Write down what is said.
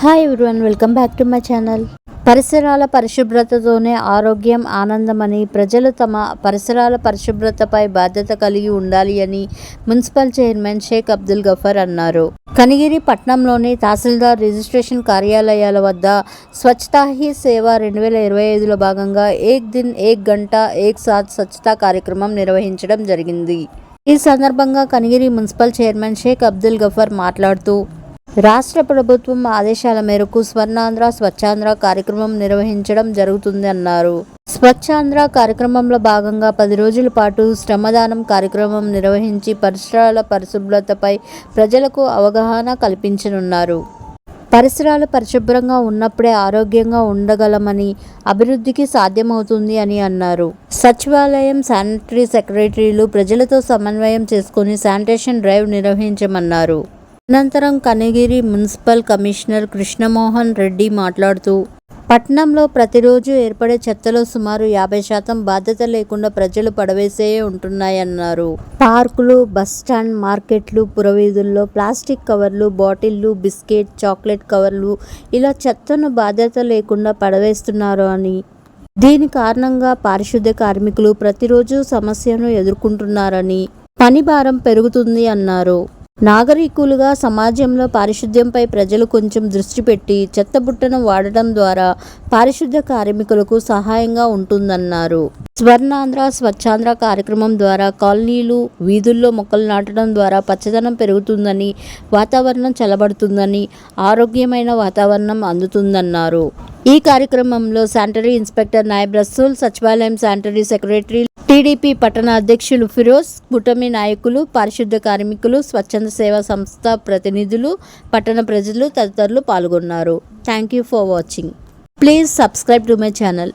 Hi everyone welcome back to my channel పరిసరాల పరిశుభ్రతతోనే ఆరోగ్యం ఆనందమని ప్రజలు తమ పరిసరాల పరిశుభ్రతపై బాధ్యత కలిగి ఉండాలి అని మున్సిపల్ చైర్మన్ షేక్ అబ్దుల్ గఫర్ అన్నారు. కనిగిరి పట్నంలోని తహసీల్దార్ రిజిస్ట్రేషన్ కార్యాలయాల వద్ద స్వచ్ఛతా హీ సేవ రెండు వేల ఇరవై ఐదులో భాగంగా ఏక్ దిన్ ఏక్ గంట ఏక్ సాత్ స్వచ్ఛతా కార్యక్రమం నిర్వహించడం జరిగింది. ఈ సందర్భంగా కనిగిరి మున్సిపల్ చైర్మన్ షేక్ అబ్దుల్ గఫర్ మాట్లాడుతూ రాష్ట్ర ప్రభుత్వం ఆదేశాల మేరకు స్వర్ణాంధ్ర స్వచ్ఛాంధ్ర కార్యక్రమం నిర్వహించడం జరుగుతుంది అన్నారు. స్వచ్ఛాంధ్ర కార్యక్రమంలో భాగంగా పది రోజుల పాటు శ్రమదానం కార్యక్రమం నిర్వహించి పరిసరాల పరిశుభ్రతపై ప్రజలకు అవగాహన కల్పించనున్నారు. పరిసరాలు పరిశుభ్రంగా ఉన్నప్పుడే ఆరోగ్యంగా ఉండగలమని అభివృద్ధికి సాధ్యమవుతుంది అని అన్నారు. సచివాలయం శానిటరీ సెక్రటరీలు ప్రజలతో సమన్వయం చేసుకుని శానిటేషన్ డ్రైవ్ నిర్వహించమన్నారు. అనంతరం కనగిరి మున్సిపల్ కమిషనర్ కృష్ణమోహన్ రెడ్డి మాట్లాడుతూ పట్నంలో ప్రతిరోజు ఏర్పడే చెత్తలో సుమారు యాభై శాతం బాధ్యత లేకుండా ప్రజలు పడవేసే ఉంటున్నాయన్నారు. పార్కులు బస్ స్టాండ్ మార్కెట్లు పురవీధుల్లో ప్లాస్టిక్ కవర్లు బాటిళ్ళు బిస్కెట్ చాక్లెట్ కవర్లు ఇలా చెత్తను బాధ్యత లేకుండా పడవేస్తున్నారు అని. దీని కారణంగా పారిశుద్ధ్య కార్మికులు ప్రతిరోజు సమస్యను ఎదుర్కొంటున్నారని పని భారం పెరుగుతుంది అన్నారు. నాగరికులుగా సమాజంలో పారిశుద్ధ్యంపై ప్రజలు కొంచెం దృష్టి పెట్టి చెత్తబుట్టను వాడటం ద్వారా పారిశుద్ధ్య కార్మికులకు సహాయంగా ఉంటుందన్నారు. స్వర్ణాంధ్ర స్వచ్ఛాంధ్ర కార్యక్రమం ద్వారా కాలనీలు వీధుల్లో మొక్కలు నాటడం ద్వారా పచ్చదనం పెరుగుతుందని వాతావరణం చల్లబడుతుందని ఆరోగ్యమైన వాతావరణం అందుతుందన్నారు. ఈ కార్యక్రమంలో శానిటరీ ఇన్స్పెక్టర్ నాయబ్ రసూల్ సచివాలయం శానిటరీ సెక్రటరీ టీడీపీ పట్టణ అధ్యక్షులు ఫిరోజ్ కూటమి నాయకులు పారిశుద్ధ కార్మికులు స్వచ్ఛంద సేవా సంస్థ ప్రతినిధులు పట్టణ ప్రజలు తదితరులు పాల్గొన్నారు. Thank you for watching please subscribe to my channel